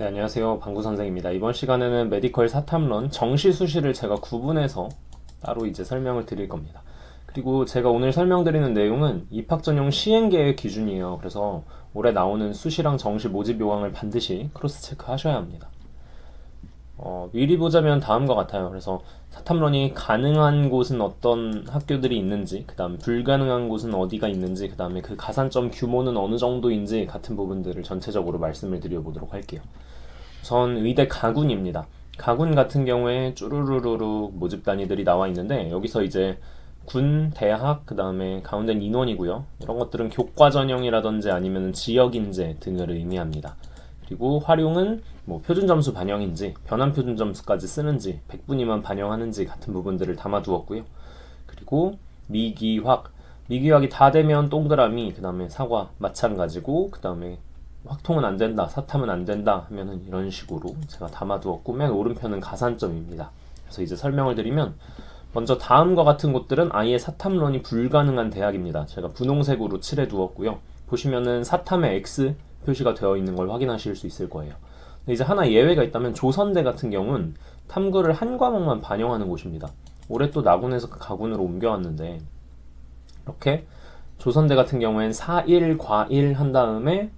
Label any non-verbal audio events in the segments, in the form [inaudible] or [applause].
네, 안녕하세요. 방구 선생입니다. 이번 시간에는 메디컬 사탐론 정시 수시를 제가 구분해서 따로 이제 설명을 드릴 겁니다. 그리고 제가 오늘 설명드리는 내용은 입학 전용 시행 계획 기준이에요. 그래서 올해 나오는 수시랑 정시 모집 요강을 반드시 크로스 체크 하셔야 합니다. 어, 미리 보자면 다음과 같아요. 그래서 사탐론이 가능한 곳은 어떤 학교들이 있는지, 그 다음 불가능한 곳은 어디가 있는지, 그 다음에 그 가산점 규모는 어느 정도인지 같은 부분들을 전체적으로 말씀을 드려보도록 할게요. 우선 의대 가군입니다. 가군 같은 경우에 쭈루루루루 모집 단위들이 나와 있는데 여기서 이제 군, 대학, 그 다음에 가운데는 인원이고요. 이런 것들은 교과 전형이라든지 아니면 지역 인재 등을 의미합니다. 그리고 활용은 뭐 표준 점수 반영인지 변환 표준 점수까지 쓰는지 100분위만 반영하는지 같은 부분들을 담아두었고요. 그리고 미기확 미기확이 다 되면 동그라미 그 다음에 사과 마찬가지고 그 다음에 확통은 안 된다 사탐은 안 된다 하면은 이런 식으로 제가 담아두었고 맨 오른편은 가산점입니다. 그래서 이제 설명을 드리면 먼저 다음과 같은 곳들은 아예 사탐론이 불가능한 대학입니다. 제가 분홍색으로 칠해 두었고요. 보시면은 사탐의 X 표시가 되어 있는 걸 확인하실 수 있을 거예요. 이제 하나 예외가 있다면 조선대 같은 경우는 탐구를 한 과목만 반영하는 곳입니다. 올해 또 나군에서 그 가군으로 옮겨왔는데 이렇게 조선대 같은 경우엔 4일 과일 한 다음에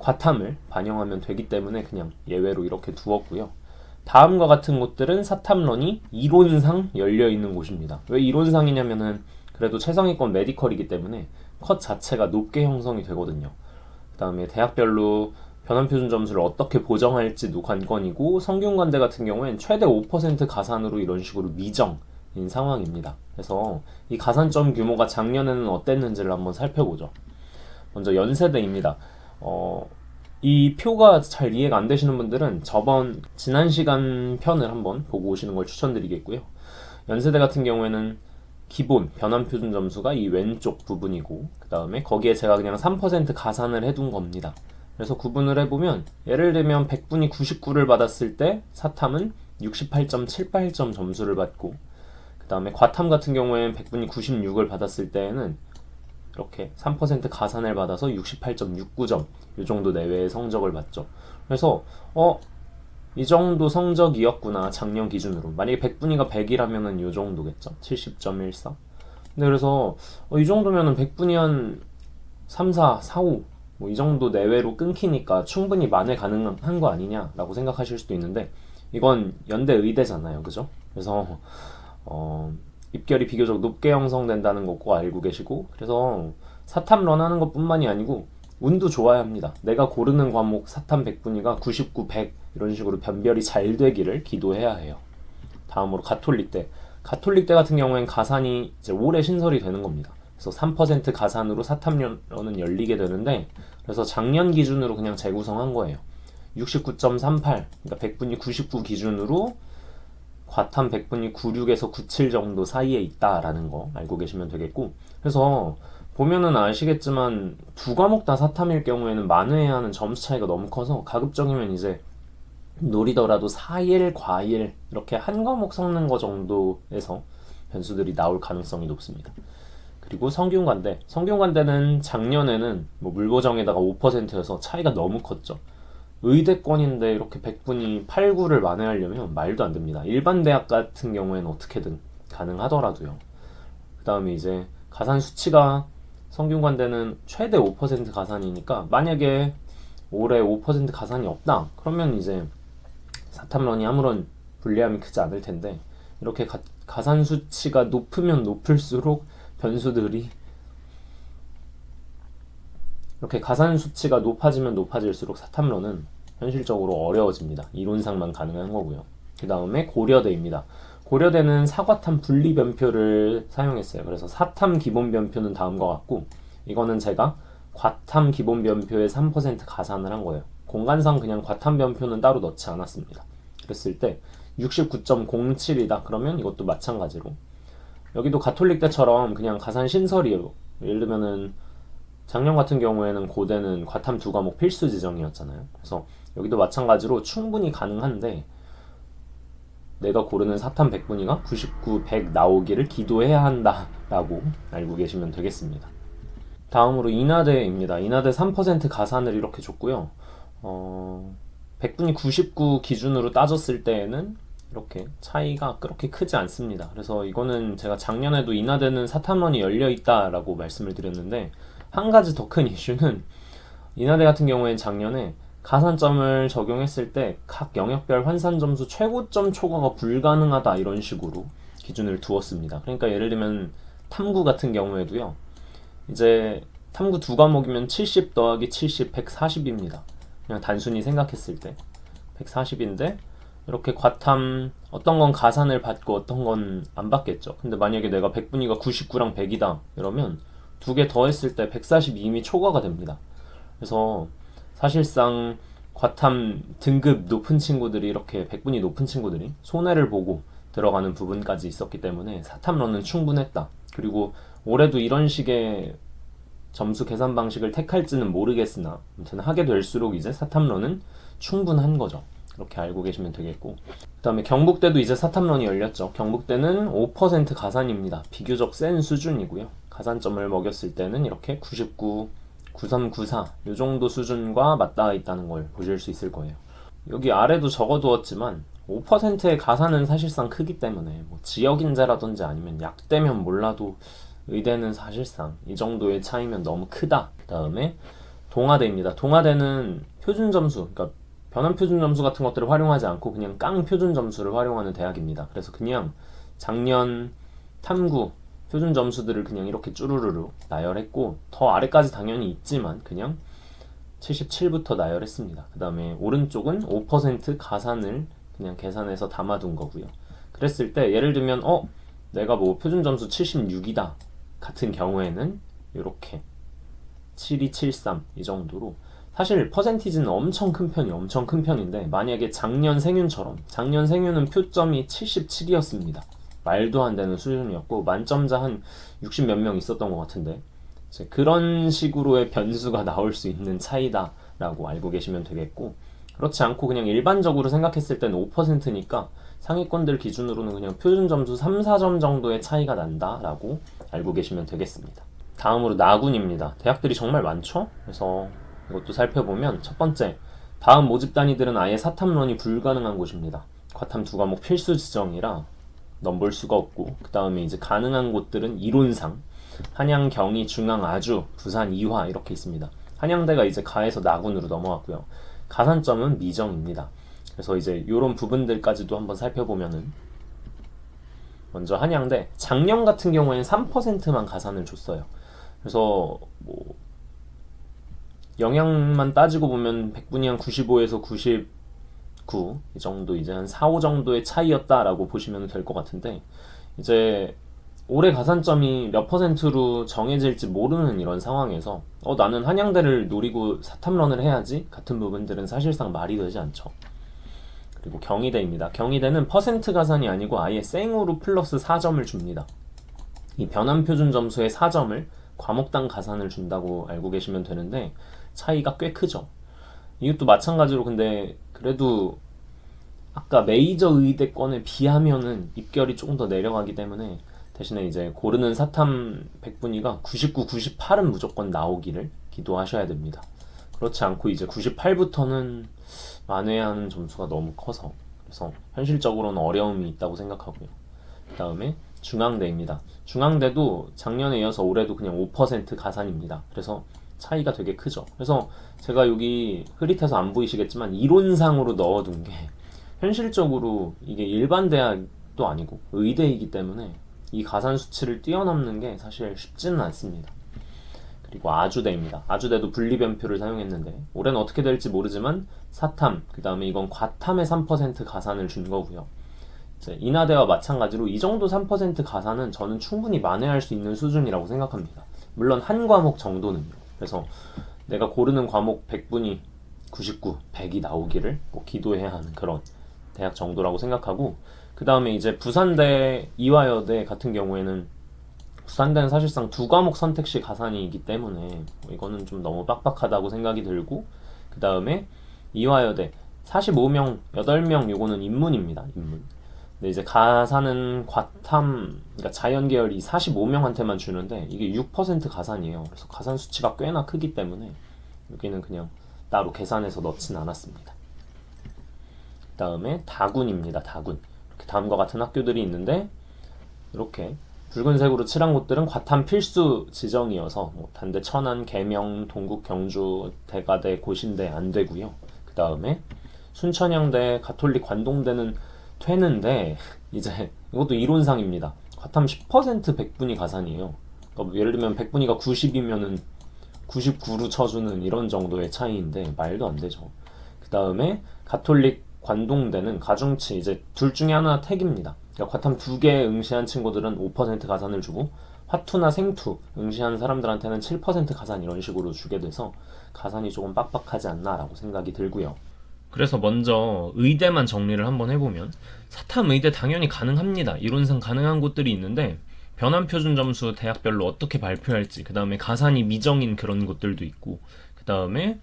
과탐을 반영하면 되기 때문에 그냥 예외로 이렇게 두었고요. 다음과 같은 곳들은 사탐론이 이론상 열려 있는 곳입니다. 왜 이론상이냐면은 그래도 최상위권 메디컬이기 때문에 컷 자체가 높게 형성이 되거든요. 그 다음에 대학별로 변환표준 점수를 어떻게 보정할지도 관건이고 성균관대 같은 경우엔 최대 5% 가산으로 이런 식으로 미정인 상황입니다. 그래서 이 가산점 규모가 작년에는 어땠는지를 한번 살펴보죠. 먼저 연세대입니다. 어, 이 표가 잘 이해가 안 되시는 분들은 저번 지난 시간 편을 한번 보고 오시는 걸 추천드리겠고요. 연세대 같은 경우에는 기본 변환 표준 점수가 이 왼쪽 부분이고 그 다음에 거기에 제가 그냥 3% 가산을 해둔 겁니다. 그래서 구분을 해보면 예를 들면 100분이 99를 받았을 때 사탐은 68.78점 점수를 받고 그 다음에 과탐 같은 경우에는 100분이 96을 받았을 때에는 이렇게 3% 가산을 받아서 68.69점 이 정도 내외의 성적을 받죠. 그래서 어 이 정도 성적이었구나 작년 기준으로. 만약에 100분위가 100이라면은 이 정도겠죠. 70.14 근데 그래서 어, 이 정도면은 100분이 한 3, 4, 4, 5 뭐 이 정도 내외로 끊기니까 충분히 만회 가능한 거 아니냐라고 생각하실 수도 있는데 이건 연대 의대잖아요. 그죠? 그래서 어 입결이 비교적 높게 형성된다는 거꼭 알고 계시고 그래서 사탐 런 하는 것뿐만이 아니고 운도 좋아야 합니다. 내가 고르는 과목 사탐 100분위가 99, 100 이런 식으로 변별이 잘 되기를 기도해야 해요. 다음으로 가톨릭 대. 가톨릭 대 같은 경우엔 가산이 이제 올해 신설이 되는 겁니다. 그래서 3% 가산으로 사탐론은 열리게 되는데 그래서 작년 기준으로 그냥 재구성한 거예요. 69.38 그러니까 100분위 99 기준으로 과탐 100분이 96에서 97 정도 사이에 있다라는 거 알고 계시면 되겠고 그래서 보면은 아시겠지만 두 과목 다 사탐일 경우에는 만회해야 하는 점수 차이가 너무 커서 가급적이면 이제 노리더라도 4일, 과일 이렇게 한 과목 섞는 거 정도에서 변수들이 나올 가능성이 높습니다. 그리고 성균관대, 성균관대는 작년에는 뭐 물보정에다가 5%여서 차이가 너무 컸죠. 의대권인데 이렇게 100분이 8, 9를 만회하려면 말도 안 됩니다. 일반 대학 같은 경우에는 어떻게든 가능하더라도요. 그 다음에 이제 가산 수치가 성균관대는 최대 5% 가산이니까 만약에 올해 5% 가산이 없다 그러면 이제 사탐론이 아무런 불리함이 크지 않을 텐데 이렇게 가, 가산 수치가 높으면 높을수록 변수들이 이렇게 가산 수치가 높아지면 높아질수록 사탐론은 현실적으로 어려워집니다. 이론상만 가능한 거고요. 그 다음에 고려대입니다. 고려대는 사과탐 분리 변표를 사용했어요. 그래서 사탐 기본 변표는 다음과 같고 이거는 제가 과탐 기본 변표에 3% 가산을 한 거예요. 공간상 그냥 과탐 변표는 따로 넣지 않았습니다. 그랬을 때 69.07이다. 그러면 이것도 마찬가지로 여기도 가톨릭 때처럼 그냥 가산 신설이에요. 예를 들면은 작년 같은 경우에는 고대는 과탐 두 과목 필수 지정이었잖아요. 그래서 여기도 마찬가지로 충분히 가능한데 내가 고르는 사탐 100분위가 99, 100 나오기를 기도해야 한다라고 알고 계시면 되겠습니다. 다음으로 인하대입니다. 인하대 3% 가산을 이렇게 줬고요. 어, 100분이 99 기준으로 따졌을 때에는 이렇게 차이가 그렇게 크지 않습니다. 그래서 이거는 제가 작년에도 인하되는 사탐론이 열려 있다라고 말씀을 드렸는데 한 가지 더 큰 이슈는 인하대 같은 경우에는 작년에 가산점을 적용했을 때 각 영역별 환산 점수 최고점 초과가 불가능하다 이런 식으로 기준을 두었습니다. 그러니까 예를 들면 탐구 같은 경우에도요. 이제 탐구 두 과목이면 70 더하기 70, 140입니다. 그냥 단순히 생각했을 때 140인데 이렇게 과탐 어떤 건 가산을 받고 어떤 건 안 받겠죠. 근데 만약에 내가 100분위가 99랑 100이다 이러면 두 개 더 했을 때 140이 이미 초과가 됩니다. 그래서 사실상 과탐 등급 높은 친구들이 이렇게 100분이 높은 친구들이 손해를 보고 들어가는 부분까지 있었기 때문에 사탐론은 충분했다. 그리고 올해도 이런 식의 점수 계산 방식을 택할지는 모르겠으나 아무튼 하게 될수록 이제 사탐론은 충분한 거죠. 그렇게 알고 계시면 되겠고 그 다음에 경북대도 이제 사탐론이 열렸죠. 경북대는 5% 가산입니다. 비교적 센 수준이고요. 가산점을 먹였을 때는 이렇게 99, 9394 이 정도 수준과 맞닿아 있다는 걸 보실 수 있을 거예요. 여기 아래도 적어두었지만 5%의 가산은 사실상 크기 때문에 뭐 지역 인재라든지 아니면 약대면 몰라도 의대는 사실상 이 정도의 차이면 너무 크다. 그 다음에 동아대입니다. 동아대는 표준 점수, 그러니까 변환 표준 점수 같은 것들을 활용하지 않고 그냥 깡 표준 점수를 활용하는 대학입니다. 그래서 그냥 작년 탐구 표준 점수들을 그냥 이렇게 쭈루루루 나열했고 더 아래까지 당연히 있지만 그냥 77부터 나열했습니다. 그 다음에 오른쪽은 5% 가산을 그냥 계산해서 담아둔 거고요. 그랬을 때 예를 들면 어 내가 뭐 표준 점수 76이다 같은 경우에는 이렇게 7273 이 정도로 사실 퍼센티지는 엄청 큰 편이 엄청 큰 편인데 만약에 작년 생윤처럼 작년 생윤은 표점이 77이었습니다. 말도 안 되는 수준이었고 만점자 한 60 몇 명 있었던 것 같은데 그런 식으로의 변수가 나올 수 있는 차이다라고 알고 계시면 되겠고 그렇지 않고 그냥 일반적으로 생각했을 때는 5%니까 상위권들 기준으로는 그냥 표준 점수 3, 4점 정도의 차이가 난다라고 알고 계시면 되겠습니다. 다음으로 나군입니다. 대학들이 정말 많죠? 그래서 이것도 살펴보면 첫 번째 다음 모집 단위들은 아예 사탐론이 불가능한 곳입니다. 과탐 두 과목 필수 지정이라 넘볼 수가 없고 그 다음에 이제 가능한 곳들은 이론상 한양, 경희, 중앙, 아주, 부산, 이화 이렇게 있습니다. 한양대가 이제 가에서 나군으로 넘어왔고요. 가산점은 미정입니다. 그래서 이제 이런 부분들까지도 한번 살펴보면은 먼저 한양대 작년 같은 경우에는 3%만 가산을 줬어요. 그래서 뭐 영양만 따지고 보면 100분이 한 95에서 99이 정도 이제 한 4, 5 정도의 차이였다라고 보시면 될 것 같은데 이제 올해 가산점이 몇 퍼센트로 정해질지 모르는 이런 상황에서 어 나는 한양대를 노리고 사탐런을 해야지 같은 부분들은 사실상 말이 되지 않죠. 그리고 경희대입니다. 경희대는 퍼센트 가산이 아니고 아예 생으로 플러스 4점을 줍니다. 이 변환 표준 점수의 4점을 과목당 가산을 준다고 알고 계시면 되는데 차이가 꽤 크죠. 이것도 마찬가지로 근데 그래도 아까 메이저 의대권에 비하면은 입결이 조금 더 내려가기 때문에 대신에 이제 고르는 사탐 100분위가 99, 98은 무조건 나오기를 기도하셔야 됩니다. 그렇지 않고 이제 98부터는 만회하는 점수가 너무 커서 그래서 현실적으로는 어려움이 있다고 생각하고요. 그 다음에 중앙대입니다. 중앙대도 작년에 이어서 올해도 그냥 5% 가산입니다. 그래서 차이가 되게 크죠. 그래서 제가 여기 흐릿해서 안 보이시겠지만 이론상으로 넣어둔 게 현실적으로 이게 일반 대학도 아니고 의대이기 때문에 이 가산 수치를 뛰어넘는 게 사실 쉽지는 않습니다. 그리고 아주대입니다. 아주대도 분리변표를 사용했는데 올해는 어떻게 될지 모르지만 사탐, 그 다음에 이건 과탐의 3% 가산을 준 거고요. 인하대와 마찬가지로 이 정도 3% 가산은 저는 충분히 만회할 수 있는 수준이라고 생각합니다. 물론 한 과목 정도는요. 그래서 내가 고르는 과목 100분이 99, 100이 나오기를 꼭 기도해야 하는 그런 대학 정도라고 생각하고 그 다음에 이제 부산대, 이화여대 같은 경우에는 부산대는 사실상 두 과목 선택시 가산이기 때문에 뭐 이거는 좀 너무 빡빡하다고 생각이 들고 그 다음에 이화여대 45명, 8명 요거는 인문입니다. 인문. 근데 이제 가산은 과탐, 그러니까 자연 계열이 45명한테만 주는데 이게 6% 가산이에요. 그래서 가산 수치가 꽤나 크기 때문에 여기는 그냥 따로 계산해서 넣진 않았습니다. 다음에 다군입니다. 다군. 이렇게 다음과 같은 학교들이 있는데 이렇게 붉은색으로 칠한 곳들은 과탐 필수 지정이어서 뭐 단대 천안, 계명, 동국, 경주, 대가대, 고신대 안 되고요. 그 다음에 순천향대, 가톨릭 관동대는 되는데 이제 이것도 이론상입니다. 과탐 10% 100분위 가산이에요. 그러니까 뭐 예를 들면 100분위가 90이면은 99로 쳐주는 이런 정도의 차이인데 말도 안 되죠. 그 다음에 가톨릭 관동대는 가중치 이제 둘 중에 하나 택입니다. 그러니까 과탐 두 개 응시한 친구들은 5% 가산을 주고 화투나 생투 응시한 사람들한테는 7% 가산 이런 식으로 주게 돼서 가산이 조금 빡빡하지 않나라고 생각이 들고요. 그래서 먼저 의대만 정리를 한번 해보면 사탐 의대 당연히 가능합니다. 이론상 가능한 곳들이 있는데 변환 표준 점수 대학별로 어떻게 발표할지 그 다음에 가산이 미정인 그런 곳들도 있고 그 다음에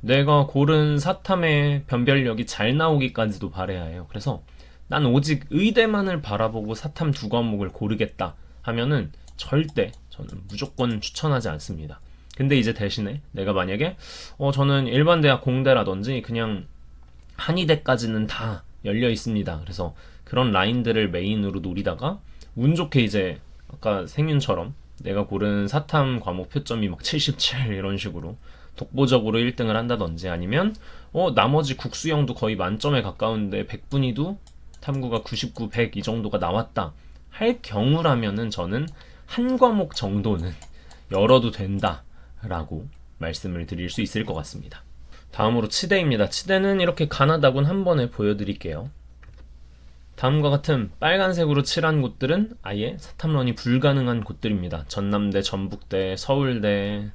내가 고른 사탐의 변별력이 잘 나오기까지도 바래야 해요. 그래서 난 오직 의대만을 바라보고 사탐 두 과목을 고르겠다 하면은 절대 저는 무조건 추천하지 않습니다. 근데 이제 대신에 내가 만약에 어 저는 일반 대학 공대라든지 그냥 한의대까지는 다 열려 있습니다. 그래서 그런 라인들을 메인으로 노리다가 운 좋게 이제 아까 생윤처럼 내가 고른 사탐 과목 표점이 막 77 이런 식으로 독보적으로 1등을 한다든지 아니면 어 나머지 국수형도 거의 만점에 가까운데 백분위도 탐구가 99, 100 이 정도가 나왔다 할 경우라면은 저는 한 과목 정도는 열어도 된다라고 말씀을 드릴 수 있을 것 같습니다. 다음으로 치대입니다. 치대는 이렇게 가나다군 한 번에 보여드릴게요. 다음과 같은 빨간색으로 칠한 곳들은 아예 사탐런이 불가능한 곳들입니다. 전남대, 전북대, 서울대,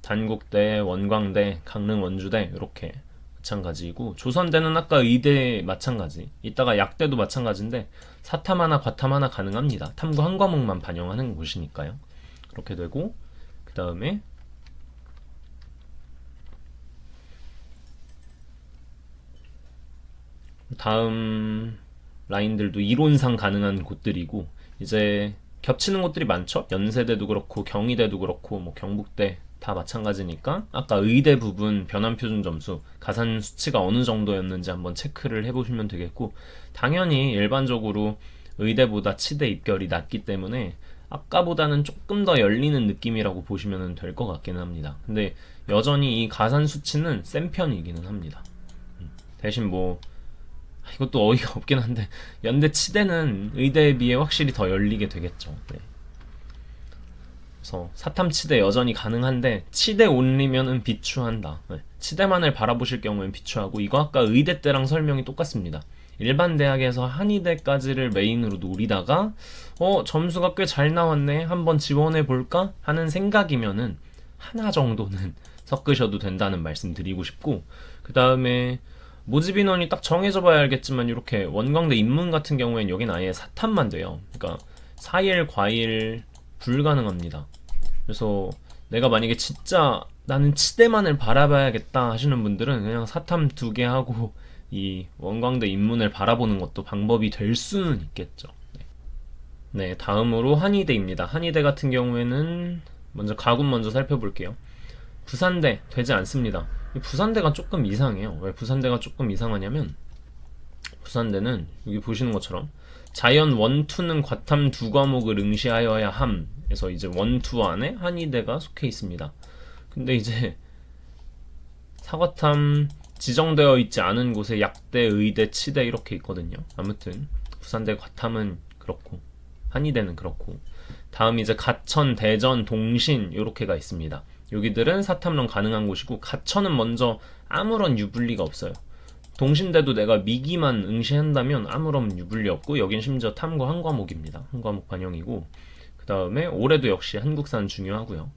단국대, 원광대, 강릉 원주대 이렇게 마찬가지이고 조선대는 아까 의대 마찬가지 이따가 약대도 마찬가지인데 사탐 하나 과탐 하나 가능합니다. 탐구 한 과목만 반영하는 곳이니까요. 그렇게 되고 그 다음에 다음 라인들도 이론상 가능한 곳들이고 이제 겹치는 곳들이 많죠. 연세대도 그렇고 경희대도 그렇고 뭐 경북대 다 마찬가지니까 아까 의대 부분 변환 표준 점수 가산 수치가 어느 정도였는지 한번 체크를 해보시면 되겠고 당연히 일반적으로 의대보다 치대 입결이 낮기 때문에 아까보다는 조금 더 열리는 느낌이라고 보시면 될 것 같기는 합니다. 근데 여전히 이 가산 수치는 센 편이기는 합니다. 음, 대신 뭐 아, 이것도 어이가 없긴 한데 연대 치대는 의대에 비해 확실히 더 열리게 되겠죠. 네. 그래서 사탐 치대 여전히 가능한데 치대 온리면은 비추한다. 네. 치대만을 바라보실 경우엔 비추하고 이거 아까 의대 때랑 설명이 똑같습니다. 일반 대학에서 한의대까지를 메인으로 노리다가 어 점수가 꽤 잘 나왔네 한번 지원해 볼까 하는 생각이면은 하나 정도는 [laughs] 섞으셔도 된다는 말씀 드리고 싶고 그 다음에 모집 인원이 딱 정해져 봐야 알겠지만 이렇게 원광대 인문 같은 경우엔 여긴 아예 사탐만 돼요. 그러니까 4일 과일 불가능합니다. 그래서 내가 만약에 진짜 나는 치대만을 바라봐야겠다 하시는 분들은 그냥 사탐 두 개 하고 이 원광대 인문을 바라보는 것도 방법이 될 수는 있겠죠. 네. 네, 다음으로 한의대입니다. 한의대 같은 경우에는 먼저 가군 먼저 살펴볼게요. 부산대 되지 않습니다. 이 부산대가 조금 이상해요. 왜 부산대가 조금 이상하냐면 부산대는 여기 보시는 것처럼 자연 원투는 과탐 두 과목을 응시하여야 함에서 이제 원투 안에 한의대가 속해 있습니다. 근데 이제 사과탐 지정되어 있지 않은 곳에 약대, 의대, 치대 이렇게 있거든요. 아무튼 부산대 과탐은 그렇고 한의대는 그렇고 다음 이제 가천, 대전, 동신 이렇게가 있습니다. 여기들은 사탐론 가능한 곳이고 가천은 먼저 아무런 유불리가 없어요. 동신대도 내가 미기만 응시한다면 아무런 유불리 없고 여긴 심지어 탐구 한 과목입니다. 한 과목 반영이고 그 다음에 올해도 역시 한국산 중요하고요.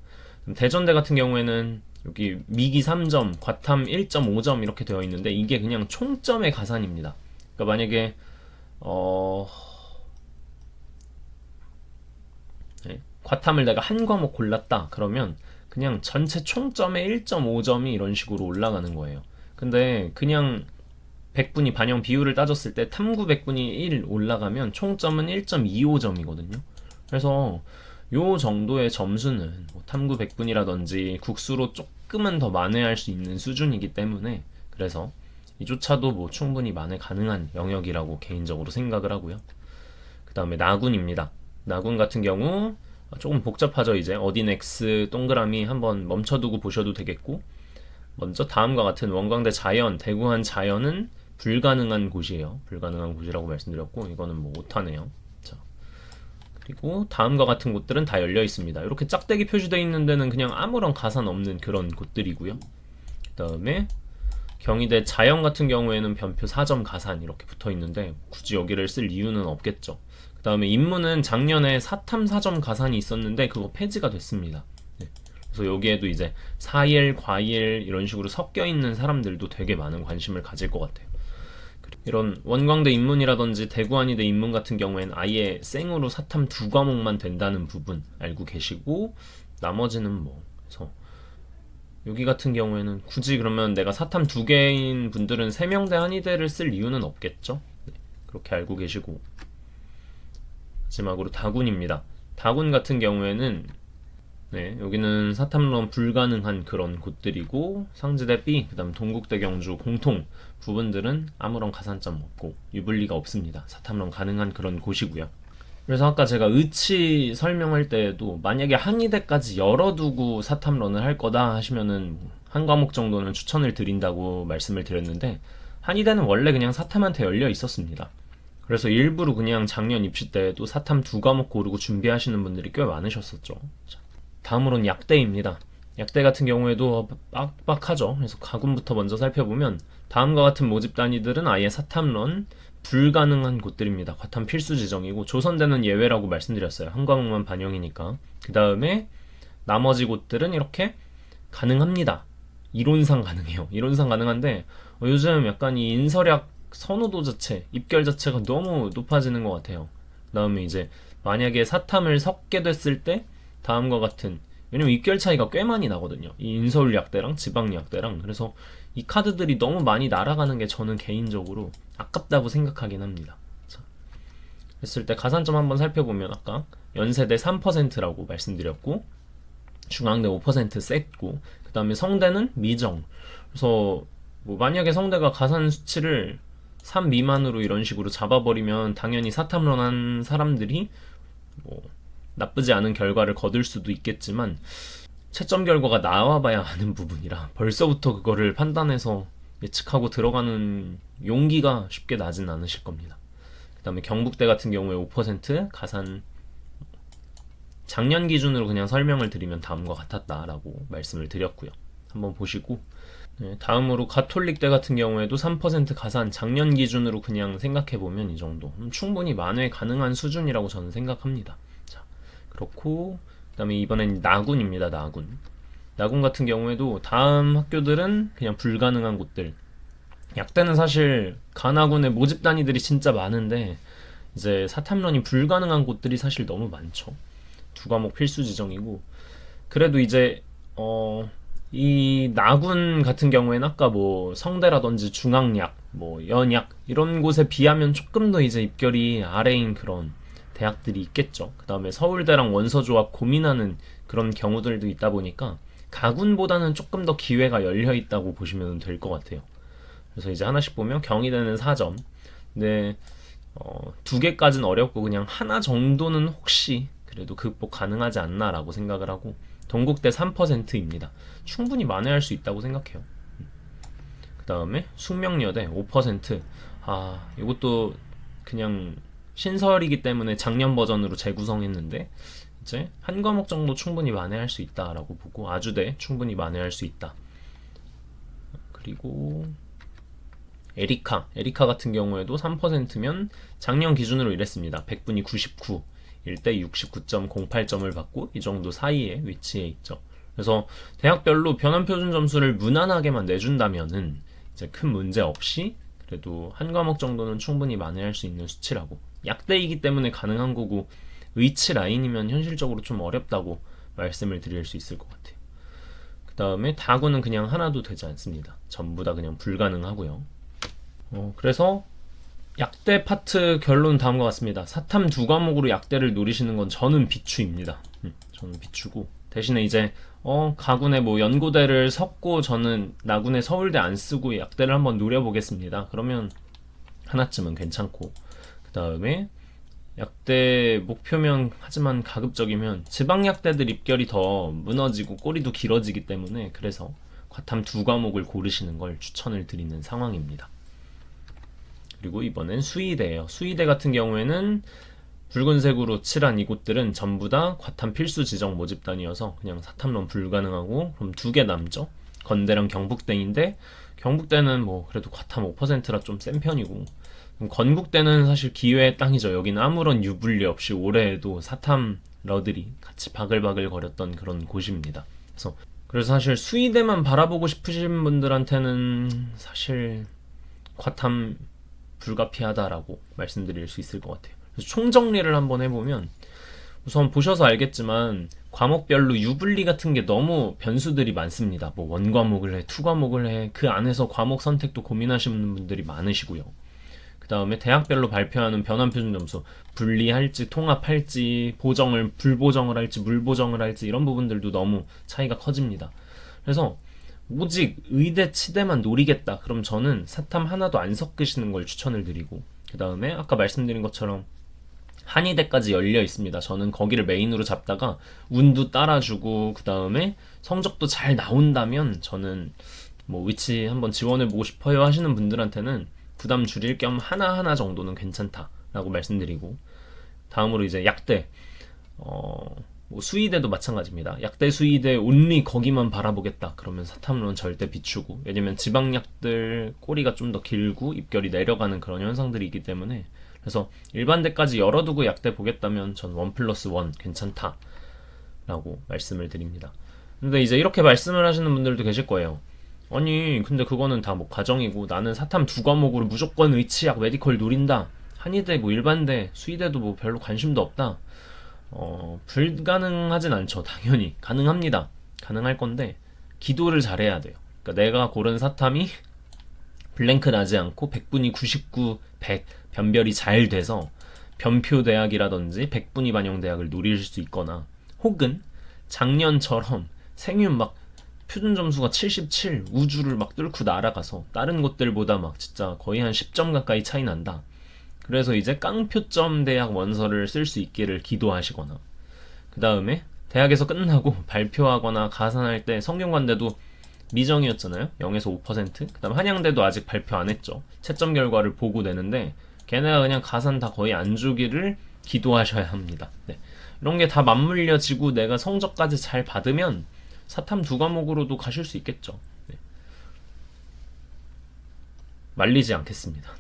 대전대 같은 경우에는 여기 미기 3점, 과탐 1.5점 이렇게 되어 있는데 이게 그냥 총점의 가산입니다. 그러니까 만약에 어 네, 과탐을 내가 한 과목 골랐다 그러면 그냥 전체 총점의 1.5점이 이런 식으로 올라가는 거예요. 근데 그냥 100분이 반영 비율을 따졌을 때 탐구 100분이 1 올라가면 총점은 1.25점이거든요. 그래서 요 정도의 점수는 뭐 탐구 100분이라든지 국수로 조금은 더 만회할 수 있는 수준이기 때문에 그래서 이조차도 뭐 충분히 만회 가능한 영역이라고 개인적으로 생각을 하고요. 그 다음에 나군입니다. 나군 같은 경우 조금 복잡하죠 이제 어딘 X 동그라미 한번 멈춰두고 보셔도 되겠고 먼저 다음과 같은 원광대 자연, 대구한 자연은 불가능한 곳이에요. 불가능한 곳이라고 말씀드렸고 이거는 뭐 오타네요. 자 그리고 다음과 같은 곳들은 다 열려 있습니다. 이렇게 짝대기 표시되어 있는 데는 그냥 아무런 가산 없는 그런 곳들이고요. 그 다음에 경희대 자연 같은 경우에는 변표 4점 가산 이렇게 붙어 있는데 굳이 여기를 쓸 이유는 없겠죠. 그 다음에 인문은 작년에 사탐 4점 가산이 있었는데 그거 폐지가 됐습니다. 네. 그래서 여기에도 이제 사일, 과일 이런 식으로 섞여 있는 사람들도 되게 많은 관심을 가질 것 같아요. 이런 원광대 인문이라든지 대구한의대 인문 같은 경우에는 아예 생으로 사탐 두 과목만 된다는 부분 알고 계시고 나머지는 뭐 그래서 여기 같은 경우에는 굳이 그러면 내가 사탐 두 개인 분들은 세명대 한의대를 쓸 이유는 없겠죠. 네, 그렇게 알고 계시고 마지막으로 다군입니다. 다군 같은 경우에는 네, 여기는 사탐론 불가능한 그런 곳들이고 상지대 B, 그다음 동국대 경주 공통 부분들은 아무런 가산점 없고 유불리가 없습니다. 사탐론 가능한 그런 곳이고요. 그래서 아까 제가 의치 설명할 때에도 만약에 한의대까지 열어두고 사탐론을 할 거다 하시면은 한 과목 정도는 추천을 드린다고 말씀을 드렸는데 한의대는 원래 그냥 사탐한테 열려 있었습니다. 그래서 일부러 그냥 작년 입시 때도 사탐 두 과목 고르고 준비하시는 분들이 꽤 많으셨었죠. 자, 다음으로는 약대입니다. 약대 같은 경우에도 빡빡하죠. 그래서 가군부터 먼저 살펴보면 다음과 같은 모집 단위들은 아예 사탐론 불가능한 곳들입니다. 과탐 필수 지정이고 조선대는 예외라고 말씀드렸어요. 한 과목만 반영이니까. 그 다음에 나머지 곳들은 이렇게 가능합니다. 이론상 가능해요. 이론상 가능한데 어, 요즘 약간 이 인설약 선호도 자체, 입결 자체가 너무 높아지는 것 같아요. 그 다음에 이제 만약에 사탐을 섞게 됐을 때 다음과 같은 왜냐면 입결 차이가 꽤 많이 나거든요. 이 인서울 약대랑 지방 약대랑 그래서 이 카드들이 너무 많이 날아가는 게 저는 개인적으로 아깝다고 생각하긴 합니다. 자, 그랬을 때 가산점 한번 살펴보면 아까 연세대 3%라고 말씀드렸고 중앙대 5% 셌고 그 다음에 성대는 미정. 그래서 뭐 만약에 성대가 가산 수치를 3 미만으로 이런 식으로 잡아버리면 당연히 사탐론한 사람들이 뭐 나쁘지 않은 결과를 거둘 수도 있겠지만 채점 결과가 나와봐야 아는 부분이라 벌써부터 그거를 판단해서 예측하고 들어가는 용기가 쉽게 나진 않으실 겁니다. 그 다음에 경북대 같은 경우에 5% 가산 작년 기준으로 그냥 설명을 드리면 다음과 같았다라고 말씀을 드렸고요. 한번 보시고 네, 다음으로 가톨릭대 같은 경우에도 3% 가산 작년 기준으로 그냥 생각해 보면 이 정도 음, 충분히 만회 가능한 수준이라고 저는 생각합니다. 자 그렇고 그 다음에 이번엔 나군입니다. 나군. 나군 같은 경우에도 다음 학교들은 그냥 불가능한 곳들. 약대는 사실 가나군의 모집 단위들이 진짜 많은데 이제 사탐론이 불가능한 곳들이 사실 너무 많죠. 두 과목 필수 지정이고 그래도 이제 어. 이 나군 같은 경우에는 아까 뭐 성대라든지 중앙약, 뭐 연약 이런 곳에 비하면 조금 더 이제 입결이 아래인 그런 대학들이 있겠죠. 그 다음에 서울대랑 원서조합 고민하는 그런 경우들도 있다 보니까 가군보다는 조금 더 기회가 열려 있다고 보시면 될 것 같아요. 그래서 이제 하나씩 보면 경희대는 4점. 근데 어, 두 개까지는 어렵고 그냥 하나 정도는 혹시 그래도 극복 가능하지 않나라고 생각을 하고 동국대 3%입니다. 충분히 만회할 수 있다고 생각해요. 그 다음에 숙명여대 5%. 아 이것도 그냥 신설이기 때문에 작년 버전으로 재구성했는데 이제 한 과목 정도 충분히 만회할 수 있다라고 보고 아주대 충분히 만회할 수 있다. 그리고 에리카, 에리카 같은 경우에도 3%면 작년 기준으로 이랬습니다. 100분이 99, 1대 69.08점을 받고 이 정도 사이에 위치해 있죠. 그래서 대학별로 변환 표준 점수를 무난하게만 내준다면은 이제 큰 문제 없이 그래도 한 과목 정도는 충분히 만회할 수 있는 수치라고 약대이기 때문에 가능한 거고 의치 라인이면 현실적으로 좀 어렵다고 말씀을 드릴 수 있을 것 같아요. 그 다음에 다구는 그냥 하나도 되지 않습니다. 전부 다 그냥 불가능하고요. 어, 그래서 약대 파트 결론 다음과 같습니다. 사탐 두 과목으로 약대를 노리시는 건 저는 비추입니다. 음, 저는 비추고 대신에 이제 어 가군에 뭐 연고대를 섰고 저는 나군에 서울대 안 쓰고 약대를 한번 노려보겠습니다. 그러면 하나쯤은 괜찮고 그 다음에 약대 목표면 하지만 가급적이면 지방 약대들 입결이 더 무너지고 꼬리도 길어지기 때문에 그래서 과탐 두 과목을 고르시는 걸 추천을 드리는 상황입니다. 그리고 이번엔 수의대예요. 수의대 같은 경우에는 붉은색으로 칠한 이곳들은 전부 다 과탐 필수 지정 모집단이어서 그냥 사탐론 불가능하고 그럼 두 개 남죠. 건대랑 경북대인데 경북대는 뭐 그래도 과탐 5%라 좀 센 편이고 건국대는 사실 기회의 땅이죠. 여기는 아무런 유불리 없이 올해에도 사탐러들이 같이 바글바글 거렸던 그런 곳입니다. 그래서 그래서 사실 수의대만 바라보고 싶으신 분들한테는 사실 과탐 불가피하다라고 말씀드릴 수 있을 것 같아요. 총정리를 한번 해보면 우선 보셔서 알겠지만 과목별로 유불리 같은 게 너무 변수들이 많습니다. 뭐 원과목을 해, 투과목을 해, 그 안에서 과목 선택도 고민하시는 분들이 많으시고요. 그 다음에 대학별로 발표하는 변환 표준 점수 분리할지 통합할지 보정을 불보정을 할지 물보정을 할지 이런 부분들도 너무 차이가 커집니다. 그래서 오직 의대 치대만 노리겠다. 그럼 저는 사탐 하나도 안 섞으시는 걸 추천을 드리고 그 다음에 아까 말씀드린 것처럼 한의대까지 열려 있습니다. 저는 거기를 메인으로 잡다가 운도 따라주고 그 다음에 성적도 잘 나온다면 저는 뭐 위치 한번 지원해 보고 싶어요 하시는 분들한테는 부담 줄일 겸 하나하나 정도는 괜찮다라고 말씀드리고 다음으로 이제 약대 어, 뭐 수의대도 마찬가지입니다. 약대 수의대 온리 거기만 바라보겠다. 그러면 사탐론 절대 비추고 왜냐면 지방약들 꼬리가 좀 더 길고 입결이 내려가는 그런 현상들이 있기 때문에 그래서 일반대까지 열어두고 약대 보겠다면 전 원 플러스 원 괜찮다. 라고 말씀을 드립니다. 근데 이제 이렇게 말씀을 하시는 분들도 계실 거예요. 아니, 근데 그거는 다 뭐 과정이고 나는 사탐 두 과목으로 무조건 의치약 메디컬 노린다. 한의대, 뭐 일반대, 수의대도 뭐 별로 관심도 없다. 어, 불가능하진 않죠. 당연히. 가능합니다. 가능할 건데, 기도를 잘해야 돼요. 그러니까 내가 고른 사탐이 블랭크 나지 않고 100분이 99, 100 변별이 잘 돼서 변표 대학이라든지 백분위 반영 대학을 노릴 수 있거나 혹은 작년처럼 생윤 막 표준 점수가 77 우주를 막 뚫고 날아가서 다른 곳들보다 막 진짜 거의 한 10점 가까이 차이 난다. 그래서 이제 깡표점 대학 원서를 쓸 수 있기를 기도하시거나 그 다음에 대학에서 끝나고 [laughs] 발표하거나 가산할 때 성균관대도 미정이었잖아요. 0에서 5%. 그 다음 한양대도 아직 발표 안 했죠. 채점 결과를 보고 내는데 걔네가 그냥 가산 다 거의 안 주기를 기도하셔야 합니다. 네. 이런 게 다 맞물려지고 내가 성적까지 잘 받으면 사탐 두 과목으로도 가실 수 있겠죠. 네. 말리지 않겠습니다.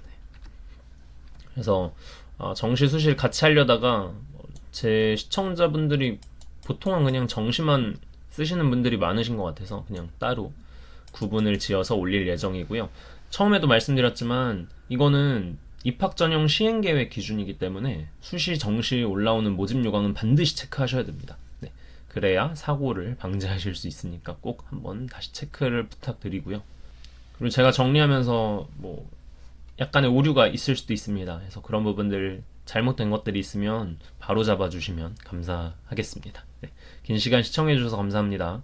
네. 그래서 어, 정시 수실 같이 하려다가 제 시청자분들이 보통은 그냥 정시만 쓰시는 분들이 많으신 것 같아서 그냥 따로 구분을 지어서 올릴 예정이고요. 처음에도 말씀드렸지만 이거는 입학 전형 시행 계획 기준이기 때문에 수시 정시 올라오는 모집 요강은 반드시 체크하셔야 됩니다. 네. 그래야 사고를 방지하실 수 있으니까 꼭 한번 다시 체크를 부탁드리고요. 그리고 제가 정리하면서 뭐 약간의 오류가 있을 수도 있습니다. 그래서 그런 부분들 잘못된 것들이 있으면 바로 잡아주시면 감사하겠습니다. 네. 긴 시간 시청해주셔서 감사합니다.